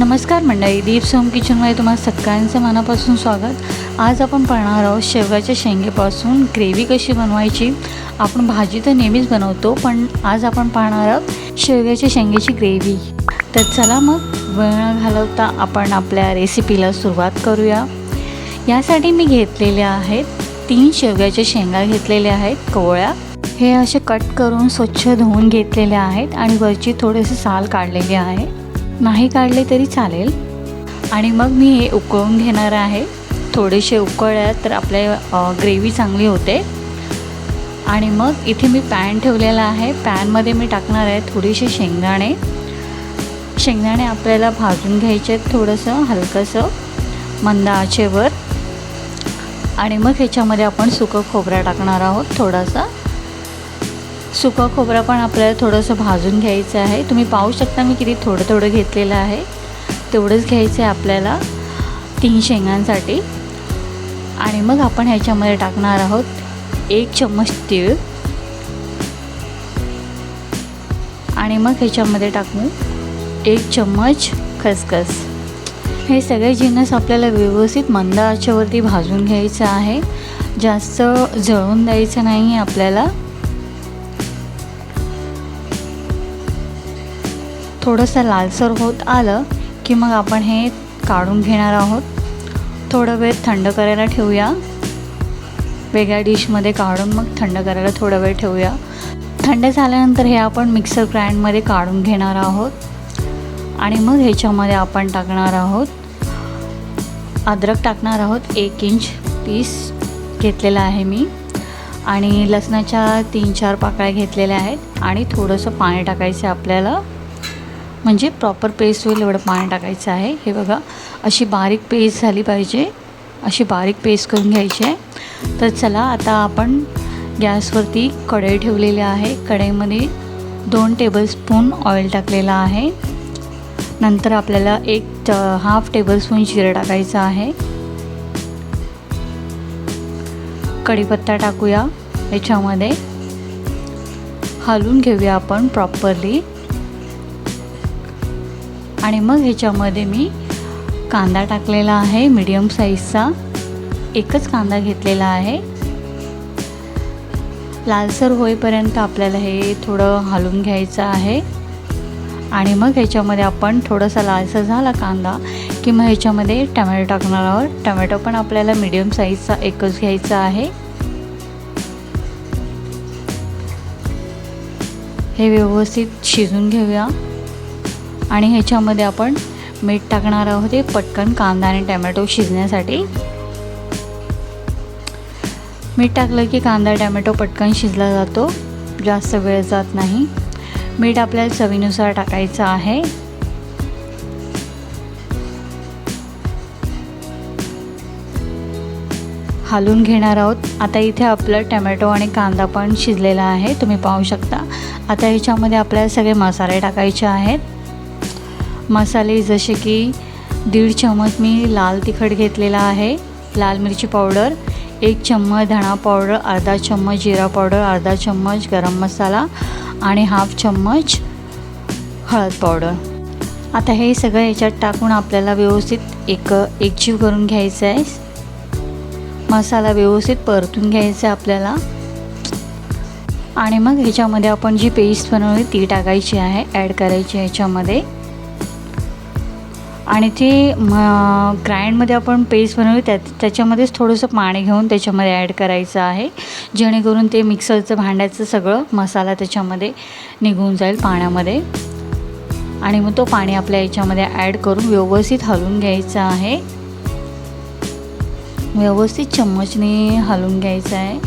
नमस्कार मंडळी दीप सोम किचनमध्ये तुम्हाला सगळ्यांचं मनापासून स्वागत. आज आपण पाहणार आहोत शेवगाच्या शेंगेपासून ग्रेव्ही कशी बनवायची. आपण भाजी तर नेहमीच बनवतो पण आज आपण पाहणार आहोत शेवग्याच्या शेंगेची ग्रेव्ही. तर चला मग वेळ घालवता आपण आपल्या रेसिपीला सुरुवात करूया. यासाठी मी घेतलेल्या आहेत तीन शेवग्याच्या शेंगा घेतलेल्या आहेत कोवळ्या. हे असे कट करून स्वच्छ धुवून घेतलेले आहेत आणि वरची थोडेसे साल काढलेले आहे. नाही काढले तरी चालेल. आणि मग मी हे उकळून घेणार आहे. थोडेसे उकळल्या तर आपल्या ग्रेव्ही चांगली होते. आणि मग इथे मी पॅन ठेवलेला आहे. पॅनमध्ये मी टाकणार आहे थोडेसे शेंगदाणे. शेंगदाणे आपल्याला भाजून घ्यायचे आहेत थोडंसं हलकंसं मंद आचेवर. आणि मग ह्याच्यामध्ये आपण सुकं खोबरा टाकणार आहोत थोडासा. सुका खोबरा पण आपल्याला थोडंसं भाजून घ्यायचं आहे. तुम्ही पाहू शकता मी किती थोडं थोडं घेतलेलं आहे. तेवढंच घ्यायचं आहे आपल्याला तीन शेंगांसाठी. आणि मग आपण ह्याच्यामध्ये टाकणार आहोत एक चम्मच तीळ. आणि मग ह्याच्यामध्ये टाकू एक चम्मच खसखस. हे सगळे जिन्नस आपल्याला व्यवस्थित मंद आचेवरती भाजून घ्यायचं आहे. जास्त जळून द्यायचं नाही आपल्याला. थोडंसं लालसर होत आलं की मग आपण हे काढून घेणार आहोत. थोडं वेळ थंड करायला ठेवूया. वेगळ्या डिशमध्ये काढून मग थंड करायला थोडा वेळ ठेवूया. थंड झाल्यानंतर हे आपण मिक्सर ग्राइंडमध्ये काढून घेणार आहोत. आणि मग ह्याच्यामध्ये आपण टाकणार आहोत. अद्रक टाकणार आहोत. एक इंच पीस घेतलेला आहे मी. आणि लसणाच्या तीन चार पाकळ्या घेतलेल्या आहेत. आणि थोडंसं पाणी टाकायचं आहे आपल्याला. म्हणजे प्रॉपर पेस्ट होईल एवढं पाणी टाकायचं आहे. हे बघा अशी बारीक पेस्ट झाली पाहिजे. अशी बारीक पेस्ट करून घ्यायची आहे. तर चला आता आपण गॅसवरती कढई ठेवलेली आहे. कढईमध्ये दोन टेबलस्पून ऑइल टाकलेलं आहे. नंतर आपल्याला एक हाफ टेबलस्पून जिरं टाकायचं आहे. कढीपत्ता टाकूया याच्यामध्ये. हलवून घेऊया आपण प्रॉपरली आणि मग ह्याच्यामध्ये मी कांदा टाकलेला आहे मीडियम साईजचा एकच कांदा घेतलेला आहे. लालसर होईपर्यंत आपल्याला हे थोडं हलवून घ्यायचं आहे. आणि मग ह्याच्यामध्ये आपण थोडासा लालसर झाला कांदा की मग ह्याच्यामध्ये टमॅटो टाकणार आहोत. टमॅटो पण आपल्याला मीडियम साईजचा एकच घ्यायचा आहे. हे व्यवस्थित शिजून घेऊया. आणि ह्याच्यामध्ये आपण मीठ टाकणार आहोत हे पटकन कांदा आणि टॅमॅटो शिजण्यासाठी. मीठ टाकलं की कांदा टॅमॅटो पटकन शिजला जातो जास्त वेळ जात नाही. मीठ आपल्याला चवीनुसार टाकायचं आहे. हालून घेणार आहोत. आता इथे आपलं टमॅटो आणि कांदा पण शिजलेला आहे तुम्ही पाहू शकता. आता ह्याच्यामध्ये आपल्याला सगळे मसाले टाकायचे आहेत. मसाले जसे की दीड चम्मच मी लाल तिखट घेतलेला आहे. लाल मिरची पावडर एक चम्मच धणा पावडर अर्धा चम्मच जिरा पावडर अर्धा चम्मच गरम मसाला आणि हाफ चम्मच हळद पावडर. आता हे सगळं याच्यात टाकून आपल्याला व्यवस्थित एक एकजीव करून घ्यायचं आहे. मसाला व्यवस्थित परतून घ्यायचा आहे आपल्याला. आणि मग ह्याच्यामध्ये आपण जी पेस्ट बनवली ती टाकायची आहे ॲड करायची ह्याच्यामध्ये आणि ते म ग्राइंडमध्ये आपण पेस्ट बनवली त्या त्याच्यामध्येच थोडंसं पाणी घेऊन त्याच्यामध्ये ॲड करायचं आहे. जेणेकरून ते मिक्सरचं भांड्याचं सगळं मसाला त्याच्यामध्ये निघून जाईल पाण्यामध्ये. आणि मग तो पाणी आपल्या याच्यामध्ये ॲड करून व्यवस्थित हलवून घ्यायचं आहे. व्यवस्थित चम्मचने हलवून घ्यायचं आहे.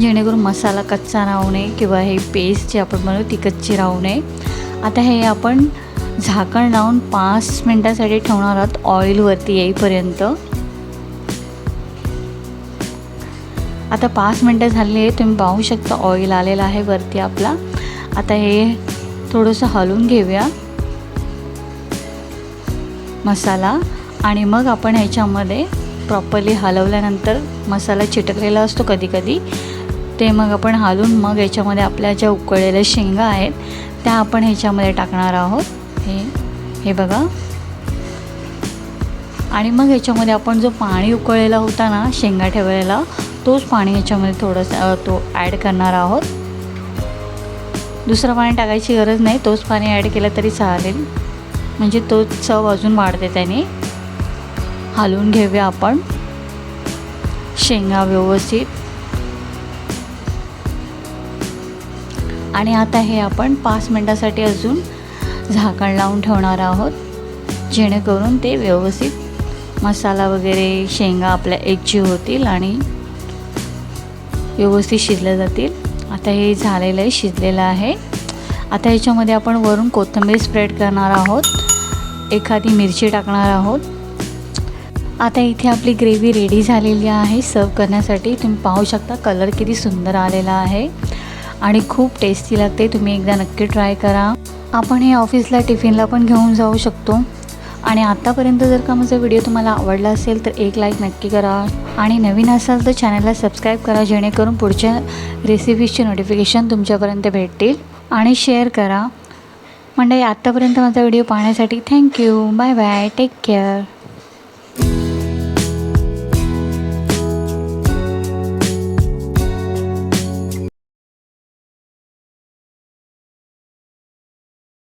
जेणेकरून मसाला कच्चा राहू नये किंवा हे पेस्ट जी आपण बनवू ती कच्ची राहू नये. आता हे आपण झाकण लावून पाच मिनटासाठी ठेवणार आहोत. ऑइलवरती येईपर्यंत. आता पाच मिनटं झाली आहे तुम्ही पाहू शकता ऑइल आलेलं आहे वरती आपला. आता हे थोडंसं हलवून घेऊया. मसाला. आणि मग आपण ह्याच्यामध्ये प्रॉपरली हलवल्यानंतर मसाला चिटकलेला असतो कधीकधी. ते मग आपण हलून मग याच्यामध्ये आपल्या ज्या उकळलेल्या शेंगा आहेत त्या आपण ह्याच्यामध्ये टाकणार आहोत. हे हे बघा. आणि मग याच्यामध्ये आपण जो पाणी उकळलेला होता ना शेंगा ठेवलेला तोच पाणी याच्यामध्ये थोडंसं तो ॲड करणार आहोत. दुसरं पाणी टाकायची गरज नाही तोच पाणी ॲड केलं तरी चालेल. म्हणजे तो चव अजून वाढते त्याने. हलवून घेऊया आपण. शेंगा व्यवस्थित. आणि आता हे आपण पाच मिनटासाठी अजून झाकण लावून ठेवणार आहोत. जेणेकरून ते व्यवस्थित मसाला वगैरे शेंगा आपल्या एकजीव होतील आणि व्यवस्थित शिजल्या जातील. आता हे झालेलं आहे शिजलेलं आहे. आता ह्याच्यामध्ये आपण वरून कोथिंबीर स्प्रेड करणार आहोत. एखादी मिरची टाकणार आहोत. आता इथे आपली ग्रेव्ही रेडी झालेली आहे. सर्व करण्यासाठी तुम्ही पाहू शकता कलर किती सुंदर आलेला आहे. आणि खूप टेस्टी लागते. तुम्ही एकदा नक्की ट्राय करा. आपण हे ऑफिसला टिफिनला पण घेऊन जाऊ शकतो. आणि आत्तापर्यंत जर का माझा व्हिडिओ तुम्हाला आवडला असेल तर एक लाईक नक्की करा. आणि नवीन असाल तर चॅनलला सबस्क्राईब करा जेणेकरून पुढच्या रेसिपीजचे नोटिफिकेशन तुमच्यापर्यंत भेटतील. आणि शेअर करा. म्हणजे आत्तापर्यंत माझा व्हिडिओ पाहण्यासाठी thank you bye bye take care